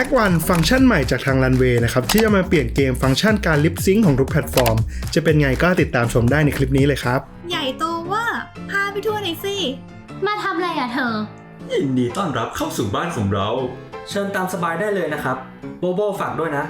Act 1ฟังก์ชันใหม่จากทาง Runway นะครับ ที่จะมาเปลี่ยนเกมฟังก์ชันการลิปซิงของทุกแพลตฟอร์ม จะเป็นไงก็ติดตามชมได้ในคลิปนี้เลยครับ ใหญ่โตว่าพาไปทั่วหน่อยสิ มาทำอะไรอะเธอ ยินดีต้อนรับเข้าสู่บ้านของเรา เชิญตามสบายได้เลยนะครับ โบโบฝากด้วยนะ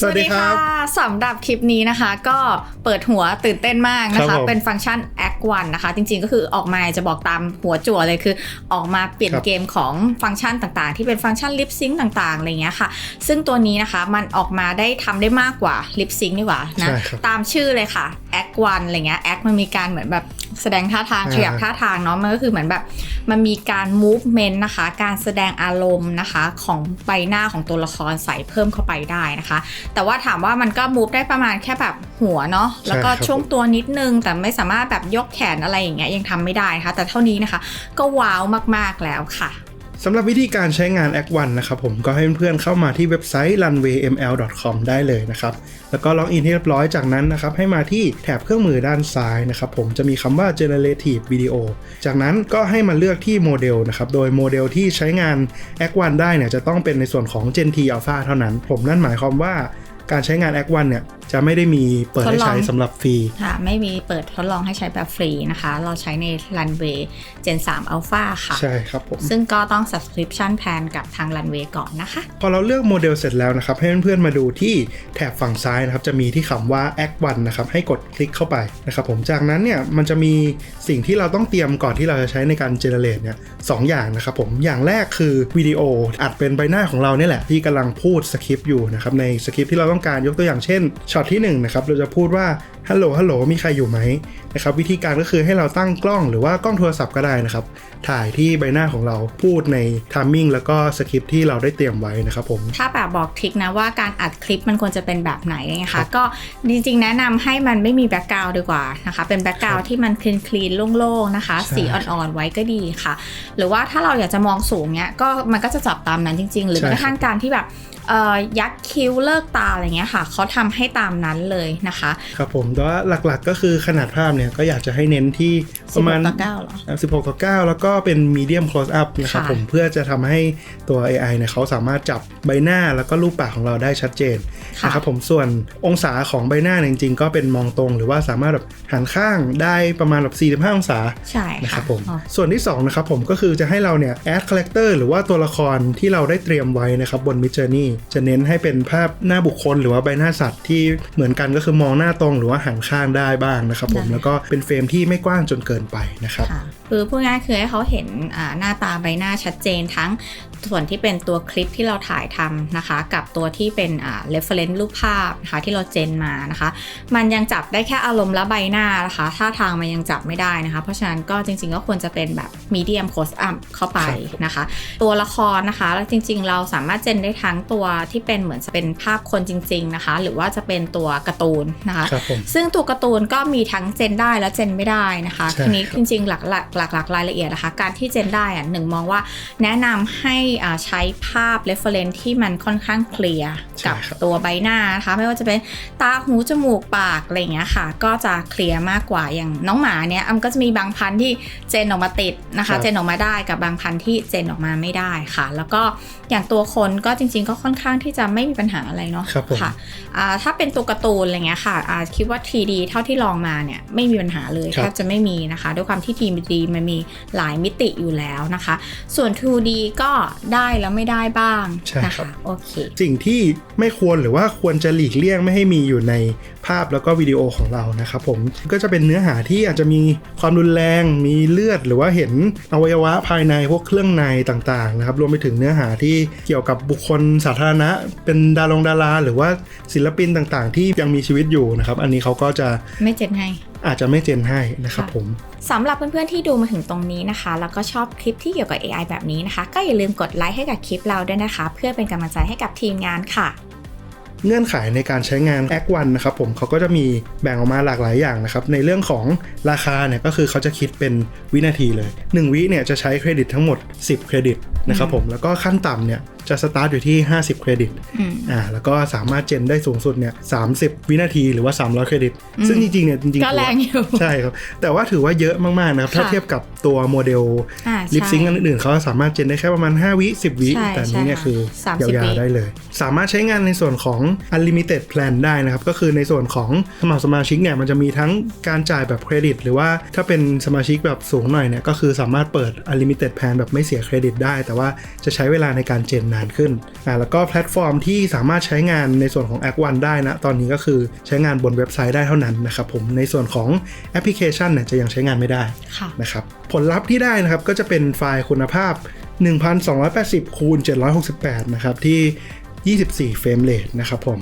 สวัสดีครับสำหรับคลิปนี้นะคะ ก็เปิดหัวตื่นเต้นมากนะครัคะบผมเป็นฟังก์ชัน Act 1นะคะ จริงๆก็คือออกมาจะบอกตามหัวจั่วเลยคือ ออกมาเปลี่ยนครับเกมของฟังก์ชันต่างๆ ที่เป็นฟังก์ชันลิปซิงต่างๆอะไรเงี้ยค่ะ ซึ่งตัวนี้นะคะมันออกมาได้ทำได้มากกว่าลิปซิงดีกว่านะใช่ครับตามชื่อเลยค่ะ Act 1อะไรเงี้ย Act มันมีการเหมือนแบบ แสดงท่าทางอ่าขยับท่าทางเนาะมันก็คือเหมือนแบบมันมีการ movement นะคะ การแสดงอารมณ์นะคะ ของใบหน้าของตัวละครใส่เพิ่มเข้าไปได้นะคะ แต่ว่าถามว่ามันก็ move ได้ประมาณแค่แบบหัวเนาะแล้วก็ใช่ครับช่วงตัวนิดนึง แต่ไม่สามารถแบบยกแขนอะไรอย่างเงี้ยยังทำไม่ได้นะคะ แต่เท่านี้นะคะ ก็ว้าวมากๆแล้วค่ะ สำหรับวิธีการใช้งาน Act 1นะครับผมก็ให้เพื่อนๆเข้ามาที่เว็บไซต์ runwayml.com ได้เลยนะครับ แล้วก็ล็อกอินให้เรียบร้อยจากนั้นนะครับให้มาที่แถบเครื่องมือด้านซ้ายนะครับผมจะมีคำว่า generative video จากนั้นก็ให้มาเลือกที่โมเดลนะครับ โดยโมเดลที่ใช้งาน Act 1ได้เนี่ยจะต้องเป็นในส่วนของ Gen T Alpha เท่านั้น ผมนั่นหมายความว่าการใช้งาน Act 1เนี่ย จะไม่ได้มีเปิดให้ใช้สำหรับฟรีค่ะ ไม่มีเปิดทดลองให้ใช้แบบฟรีนะคะ เราใช้ใน Runway Gen 3 Alpha ค่ะ ใช่ครับผม ซึ่งก็ต้อง subscription plan กับทาง Runway ก่อนนะคะ พอเราเลือกโมเดลเสร็จแล้วนะครับ ให้เพื่อนๆมาดูที่แถบฝั่งซ้ายนะครับ จะมีที่คำว่า Act 1นะครับ ให้กดคลิกเข้าไปนะครับผม จากนั้นเนี่ยมันจะมีสิ่งที่เราต้องเตรียมก่อนที่เราจะใช้ในการ generate เนี่ยสองอย่างนะครับผม อย่างแรกคือวิดีโออัดเป็นใบหน้าของเราเนี่ยแหละที่กำลังพูดสคริปต์อยู่นะครับในสคริปต์ที่เราต้องการยกตัวอย่างเช่นช็อตที่หนึ่งนะครับเราจะพูดว่า ฮัลโหลฮัลโหลมีใครอยู่ไหมนะครับวิธีการก็คือให้เราตั้งกล้องหรือว่ากล้องโทรศัพท์ก็ได้นะครับ ถ่ายที่ใบหน้าของเราพูดในทามมิ่งแล้วก็สคริปต์ที่เราได้เตรียมไว้นะครับผม ถ้าแบบบอกทริคนะว่าการอัดคลิปมันควรจะเป็นแบบไหนนะครัคะบก็จริงๆ แนะนำให้มันไม่มีแบ็กกราวด์ดีกว่านะคะเป็นแบ็กกราวด์ที่มันคลีนคลีนๆโล่งๆนะคะใช่สีอ่อนๆไว้ก็ดีค่ะ หรือว่าถ้าเราอยากจะมองสูงเนี้ยก็มันก็จะจับตามนั้นจริง ๆ หรือใช่แม้กระทั่งการที่แบบเอ่อยักคิ้วเลิกตาอะไรเงี้ยค่ะเขาทำให้ตามนั้นเลยนะคะ ครับผมแต่ว่าหลักๆก็คือขนาดภาพเนี่ยก็อยากจะให้เน้นที่ประมาณ 16ต่อ9เหรอ 16ต่อ9แล้วก็เป็น medium close up นะครับค่ะ ผมเพื่อจะทำให้ตัว AI เนี่ยเขาสามารถจับใบหน้าแล้วก็รูปปากของเราได้ชัดเจนค่ะ นะครับผมส่วนองศาของใบหน้าเนี่ยจริงๆ ก็เป็นมองตรง หรือว่าสามารถแบบหันข้างได้ประมาณแบบ45 องศาใช่นะคค่ะรับผมอ๋อส่วนที่2นะครับผมก็คือจะให้เราเนี่ย add character หรือว่าตัวละครที่เราได้เตรียมไว้นะครับบน Mid Journey จะเน้นให้เป็นภาพหน้าบุคคล หรือว่าใบหน้าสัตว์ที่เหมือนกันก็คือมองหน้าตรงหรือว่าหันข้างได้บ้างนะครับผมได้แล้วก็เป็นเฟรมที่ไม่กว้างจนเกินไปนะครับค่ะคือพูดง่ายๆคือให้เขาเห็นอ่าหน้าตาใบหน้าชัดเจนทั้ง ส่วนที่เป็นตัวคลิปที่เราถ่ายทำนะคะ กับตัวที่เป็นอ่า reference รูปภาพนะคะที่เราเจนมานะคะ มันยังจับได้แค่อารมณ์และใบหน้านะคะท่าทางมันยังจับไม่ได้นะคะ เพราะฉะนั้นก็จริง ๆ ก็ควรจะเป็นแบบ medium close up เข้าไปนะคะ ตัวละครนะคะแล้วจริง ๆ เราสามารถเจนได้ทั้งตัวที่เป็นเหมือนจะเป็นภาพคนจริง ๆ นะคะ หรือว่าจะเป็นตัวการ์ตูนนะคะครับผมซึ่งตัวการ์ตูนก็มีทั้งเจนได้และเจนไม่ได้นะคะใช่ทีนี้ครับจริง ๆ หลักๆหลักๆรายละเอียดนะคะ การที่เจนได้อะหนึ่งมองว่าแนะนำให้อ่าใช้ภาพ reference ที่มันค่อนข้างเคลียร์กับตัวใบหน้านะคะไม่ว่าจะเป็นตาหูจมูกปากอะไรอย่างเงี้ยค่ะ ก็จะเคลียร์มากกว่าอย่างน้องหมาเนี่ยอำก็จะมีบางพันธุ์ที่เจนออกมาติดนะครัคะบเจนออกมาได้กับบางพันธุ์ที่เจนออกมาไม่ได้ค่ะ แล้วก็อย่างตัวคนก็จริง ๆ ก็ค่อนข้างที่จะไม่มีปัญหาอะไรเนาะครับผมค่ะอ่าถ้าเป็นตัวการ์ตูนอะไรเงี้ยค่ะอ่าคิดว่า 3D เท่าที่ลองมาเนี่ยไม่มีปัญหาเลยครับแทบจะไม่มีนะคะ ด้วยความที่ 3D มันมีหลายมิติอยู่แล้วนะคะ ส่วน 2D ก็ได้แล้วไม่ได้บ้างใช่นะครัคะบ โอเค สิ่งที่ไม่ควรหรือว่าควรจะหลีกเลี่ยงไม่ให้มีอยู่ในภาพแล้วก็วิดีโอของเรานะครับผมก็จะเป็นเนื้อหาที่อาจจะมีความรุนแรง มีเลือด หรือว่าเห็นอวัยวะภายในพวกเครื่องในต่างๆนะครับรวมไปถึงเนื้อหาที่เกี่ยวกับบุคคลสาธารณะ เป็นดารงดาราหรือว่าศิลปินต่างๆ ที่ยังมีชีวิตอยู่นะครับอันนี้เขาก็จะ ไม่เจ็บให้ อาจจะไม่เจนให้นะครับค่ะผมสำหรับเพื่อนๆที่ดูมาถึงตรงนี้นะคะ แล้วก็ชอบคลิปที่เกี่ยวกับ AI แบบนี้นะคะ ก็อย่าลืมกดไลค์ให้กับคลิปเราด้วยนะคะ เพื่อเป็นกำลังใจให้กับทีมงานค่ะเงื่อนไขในการใช้งาน Act 1นะครับผมเขาก็จะมีแบ่งออกมาหลากหลายอย่างนะครับ ในเรื่องของราคาเนี่ยก็คือเขาจะคิดเป็นวินาทีเลย 1 วิเนี่ยจะใช้เครดิตทั้งหมด 10 เครดิต นะครับผมแล้วก็ขั้นต่ำเนี่ยจะสตาร์ทอยู่ที่ 50 เครดิตอืมอ่าแล้วก็สามารถเจนได้สูงสุดเนี่ย30 วินาทีหรือว่า 300 เครดิตอืมซึ่งจริงๆเนี่ยจริงๆก็ถือแรว่างอยู่ใช่ครับ แต่ว่าถือว่าเยอะมากๆนะครับถ้าค่ะเทียบกับตัวโมเดลอ่าลิปซิงใช่อันอื่นๆเขาสามารถเจนได้แค่ประมาณ 5 วิ 10 วิใช่แต่อันนี้เนี่ยใช่คือค่ะยา30วๆได้เลย สามารถใช้งานในส่วนของ unlimited plan ได้นะครับ ก็คือในส่วนของสมัครสมาชิกเนี่ยมันจะมีทั้งการจ่ายแบบเครดิต หรือว่าถ้าเป็นสมาชิกแบบสูงหน่อยเนี่ยก็คือสามารถเปิด unlimited plan แบบไม่เสียเครดิตได้แต่ว่าจะใช้เวลาในการเจนนานขึ้นอ่าแล้วก็แพลตฟอร์มที่สามารถใช้งานในส่วนของ Act One ได้นะ ตอนนี้ก็คือใช้งานบนเว็บไซต์ได้เท่านั้นนะครับผมในส่วนของแอปพลิเคชันเนี่ยจะยังใช้งานไม่ได้ค่ะนะครับผลลัพธ์ที่ได้นะครับก็จะเป็นไฟล์คุณภาพ 1280คูณ768 นะครับที่ 24 เฟรมเรทนะครับผม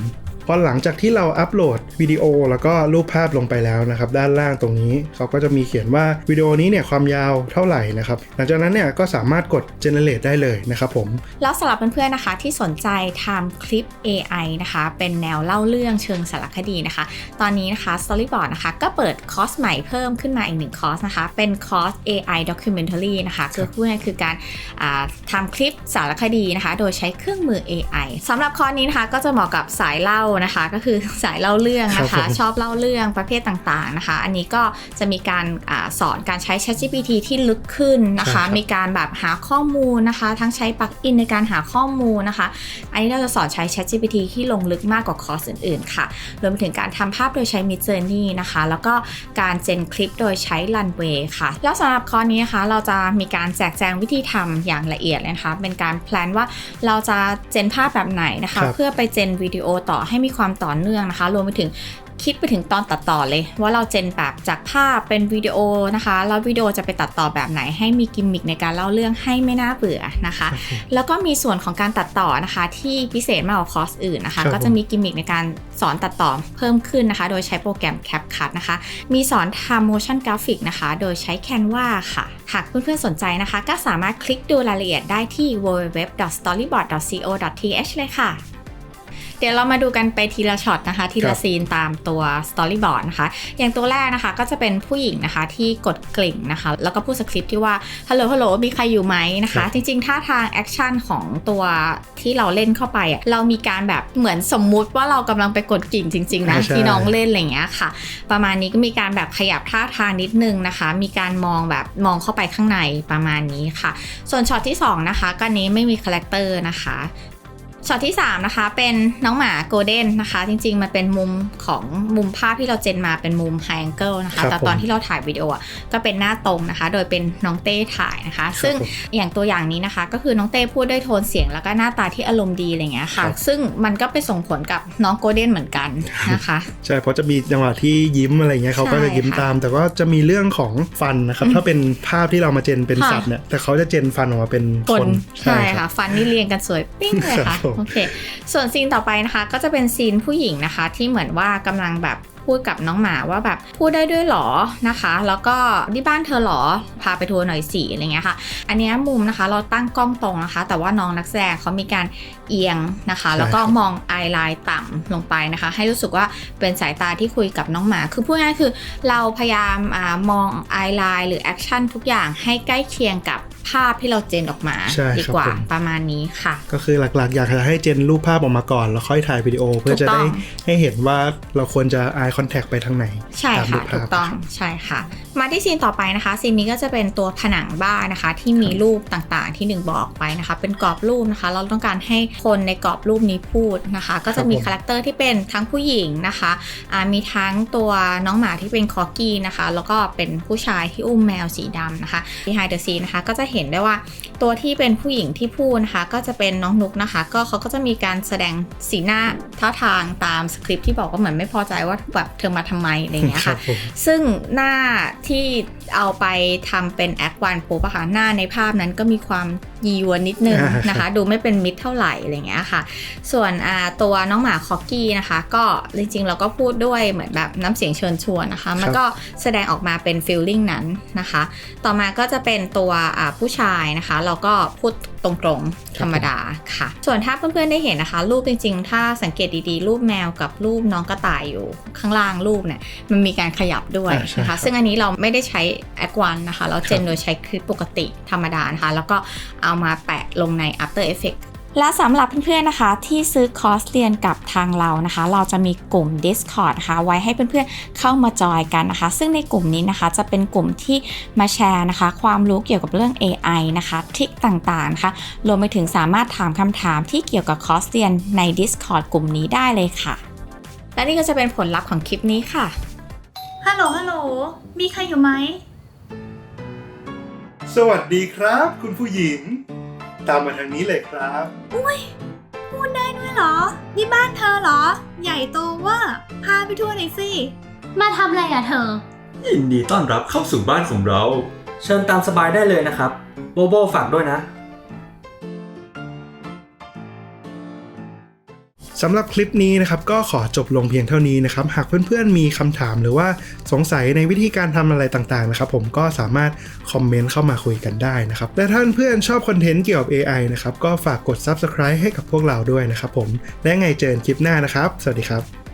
พอหลังจากที่เราอัปโหลดวิดีโอแล้วก็รูปภาพลงไปแล้วนะครับด้านล่างตรงนี้เขาก็จะมีเขียนว่าวิดีโอนี้เนี่ยความยาวเท่าไหร่นะครับหลังจากนั้นเนี่ยก็สามารถกด generate ได้เลยนะครับผม แล้วสำหรับเพื่อนๆนะคะที่สนใจทำคลิป AI นะคะ เป็นแนวเล่าเรื่องเชิงสารคดีนะคะ ตอนนี้นะคะ Storyboard นะคะ ก็เปิดคอร์สใหม่เพิ่มขึ้นมาอีกหนึ่งคอร์สนะคะ เป็นคอร์ส AI Documentary นะคะคือพูดง่ายๆคือการอ่าทำคลิปสารคดีนะคะ โดยใช้เครื่องมือ AI สำหรับคอร์สนี้นะคะก็จะเหมาะกับสายเล่านะคะ ก็คือสายเล่าเรื่องนะครัคะบผมชอบเล่าเรื่องประเภทต่างๆนะคะ อันนี้ก็จะมีการอาสอนการใช้ ChatGPT ที่ลึกขึ้นนะคะใช่ครับมีการแบบหาข้อมูลนะคะ ทั้งใช้ปลั๊กอินในการหาข้อมูลนะคะ อันนี้เราจะสอนใช้ ChatGPT ที่ลงลึกมากกว่าคอร์สอื่นๆค่ะ รวมไปถึงการทำภาพโดยใช้ Midjourney นะคะ แล้วก็การเจนคลิปโดยใช้ Runway ค่ะ แล้วสำหรับคอร์สนี้นะคะเราจะมีการแจกแจงวิธีทำอย่างละเอียดเลยนะคะ เป็นการแพลนว่าเราจะเจนภาพแบบไหนนะคะครับเพื่อไปเจนวิดีโอต่อให้มีความต่อเนื่องนะคะ รวมไปถึงคิดไปถึงตอนตัดต่อเลย ว่าเราเจนแบบจากภาพเป็นวิดีโอนะคะ แล้ววิดีโอจะไปตัดต่อแบบไหน ให้มีกิมมิคในการเล่าเรื่องให้ไม่น่าเบื่อนะคะ แล้วก็มีส่วนของการตัดต่อนะคะ ที่พิเศษมากกว่าคอร์สอื่นนะคะครับก็จะมีกิมมิคในการสอนตัดต่อเพิ่มขึ้นนะคะ โดยใช้โปรแกรม CapCut นะคะ มีสอนทำ motion graphic นะคะ โดยใช้ Canva ค่ะ หากเพื่อนๆสนใจนะคะ ก็สามารถคลิกดูรายละเอียดได้ที่ www.storyboard.co.th เลยค่ะ เดี๋ยวเรามาดูกันไปทีละช็อตนะคะ ทีครัละบซีนตามตัว storyboard นะคะ อย่างตัวแรกนะคะก็จะเป็นผู้หญิงนะคะที่กดกลิ่งนะคะ แล้วก็พูดสคริปต์ที่ว่าฮัลโหลฮัลโหลมีใครอยู่ไหมนะครัคะบจริงๆท่าทางแอคชั่นของตัวที่เราเล่นเข้าไปอะเรามีการแบบเหมือนสมมุติว่าเรากำลังไปกดกิ่งจริงๆนะอ่าใช่ที่น้องเล่นอะไรอย่างเงี้ยค่ะ ประมาณนี้ก็มีการแบบขยับท่าทางนิดนึงนะคะ มีการมองแบบมองเข้าไปข้างในประมาณนี้ค่ะ ส่วนช็อตที่สองนะคะก็อันนี้ไม่มีคาแรคเตอร์นะคะ ช็อตที่ 3 นะคะ เป็นน้องหมาโกลเด้นนะคะ จริง ๆ มันเป็นมุมของมุมภาพที่เราเจนมาเป็นมุมไฮแองเกิลนะคะครับแต่ตอนผมที่เราถ่ายวิดีโออะก็เป็นหน้าตรงนะคะ โดยเป็นน้องเต้ถ่ายนะคะ ซึ่งผมอย่างตัวอย่างนี้นะคะ ก็คือน้องเต้พูดด้วยโทนเสียงแล้วก็หน้าตาที่อารมณ์ดีอะไรเงี้ยค่ะครับซึ่งมันก็ไปส่งผลกับน้องโกลเด้นเหมือนกันนะคะ ใช่เพราะจะมีจังหวะที่ยิ้มอะไรเงี้ยเขาก็จะยิ้มใช่ค่ะตาม แต่ก็จะมีเรื่องของฟันนะครับถ้าเป็นภาพที่เรามาเจนเป็นค่ะสัตว์เนี่ยแต่เขาจะเจนฟันออกมาเป็นกคลนใช่รัค่ะบฟันนี่เรียงกันสวยปิ้งเลยครัค่ะบผมโอเค ส่วนซีนต่อไปนะคะ ก็จะเป็นซีนผู้หญิงนะคะ ที่เหมือนว่ากำลังแบบพูดกับน้องหมาว่าแบบพูดได้ด้วยเหรอนะคะ แล้วก็ที่บ้านเธอเหรอพาไปทัวร์หน่อยสิอะไรเงี้ยค่ะ อันเนี้ยมุมนะคะเราตั้งกล้องตรงนะคะ แต่ว่าน้องนักแสดงเขามีการเอียงนะคะใช่แล้วก็ครับมองไอไลน์ต่ำลงไปนะคะ ให้รู้สึกว่าเป็นสายตาที่คุยกับน้องหมา คือพูดง่ายๆคือเราพยายามอามองไอไลน์หรือแอคชั่นทุกอย่างให้ใกล้เคียงกับ ภาพที่เราเจนออกมาใช่ดีครับกว่าผมประมาณนี้ค่ะ ก็คือหลักๆ อยากจะให้เจนรูปภาพออกมาก่อน แล้วค่อยถ่ายวิดีโอเพื่อจะถูกต้ได้องให้เห็นว่าเราควรจะ eye contact ไปทางไหน ใช่ตามรูค่ะปถูภาพกต้องใช่ค่ะ มาที่ซีนต่อไปนะคะซีนนี้ก็จะเป็นตัวผนังบ้านนะคะ ที่มีรูปต่างๆ ที่หนึ่งบอกไปนะคะ เป็นกรอบรูปนะคะ เราต้องการให้คนในกรอบรูปนี้พูดนะคะ ก็จะมีครับผมคาแรคเตอร์ที่เป็นทั้งผู้หญิงนะคะอ่ามีทั้งตัวน้องหมาที่เป็นคอกี้นะคะ แล้วก็เป็นผู้ชายที่อุ้มแมวสีดำนะคะ behind the scene นะคะก็จะเห็นได้ว่า ตัวที่เป็นผู้หญิงที่พูดนะคะก็จะเป็นน้องนุกนะคะ ก็เขาก็จะมีการแสดงสีหน้าท่าทางตามสคริปต์ที่บอกว่าเหมือนไม่พอใจว่าแบบเธอมาทำไมอะไรอย่างเงี้ยครัค่ะบผมซึ่งหน้าที่เอาไปทำเป็นแอควันปุ๊บอะค่ะหน้าในภาพนั้นก็มีความยียวนนิดนึงอ่าครับนะคะ ดูไม่เป็นมิตรเท่าไหร่อะไรอย่างเงี้ยค่ะ ส่วนอ่าตัวน้องหมาคอกกี้นะคะ ก็จริงๆเราก็พูดด้วยเหมือนแบบน้ำเสียงเชิญชวนนะคะ มันก็แสดงออกมาเป็นฟีลลิ่งนั้นนะคะ ต่อมาก็จะเป็นตัวอ่าผู้ชายนะคะ เราก็พูดตรงๆธรรมดาค่ะ ส่วนถ้าเพื่อนๆได้เห็นนะคะ รูปจริงๆ ถ้าสังเกตดีๆ รูปแมวกับรูปน้องกระต่ายอยู่ข้างล่างรูปเนี่ยมันมีการขยับด้วยอ่าใช่นะครัคะบซึ่งอันนี้เราไม่ได้ใช้แอดวานนะคะ เราเจนครับโดยใช้คลิปปกติธรรมดานะคะ แล้วก็เอามาแปะลงใน After Effects และสำหรับเพื่อนๆนะคะ ที่ซื้อคอร์สเรียนกับทางเรานะคะ เราจะมีกลุ่ม Discord นะคะไว้ให้เพื่อนๆเข้ามาจอยกันนะคะ ซึ่งในกลุ่มนี้นะคะจะเป็นกลุ่มที่มาแชร์นะคะ ความรู้เกี่ยวกับเรื่อง AI นะคะทริคต่างๆนะคะรวมไปถึงสามารถถามคำถามที่เกี่ยวกับคอร์สเรียนใน Discord กลุ่มนี้ได้เลยค่ะ และนี่ก็จะเป็นผลลัพธ์ของคลิปนี้ค่ะฮัลโหลฮัลโหลมีใครอยู่ไหมสวัสดีครับ คุณผู้หญิง ตามมาทางนี้เลยครับพูดได้ด้วยเหรอ นี่บ้านเธอเหรอ ใหญ่โตเว่า พาไปทั่วหน่อยสิ มาทำอะไรอะเธอ ยินดีต้อนรับเข้าสู่บ้านของเรา เชิญตามสบายได้เลยนะครับ โบโบฝากด้วยนะ สำหรับคลิปนี้นะครับก็ขอจบลงเพียงเท่านี้นะครับ หากเพื่อนๆมีคำถามหรือว่าสงสัยในวิธีการทำอะไรต่างๆนะครับผมก็สามารถคอมเมนต์เข้ามาคุยกันได้นะครับและท่านเพื่อนชอบคอนเทนต์เกี่ยวกับ AI นะครับก็ฝากกด Subscribe ให้กับพวกเราด้วยนะครับผมและไงเจอกันคลิปหน้านะครับ สวัสดีครับ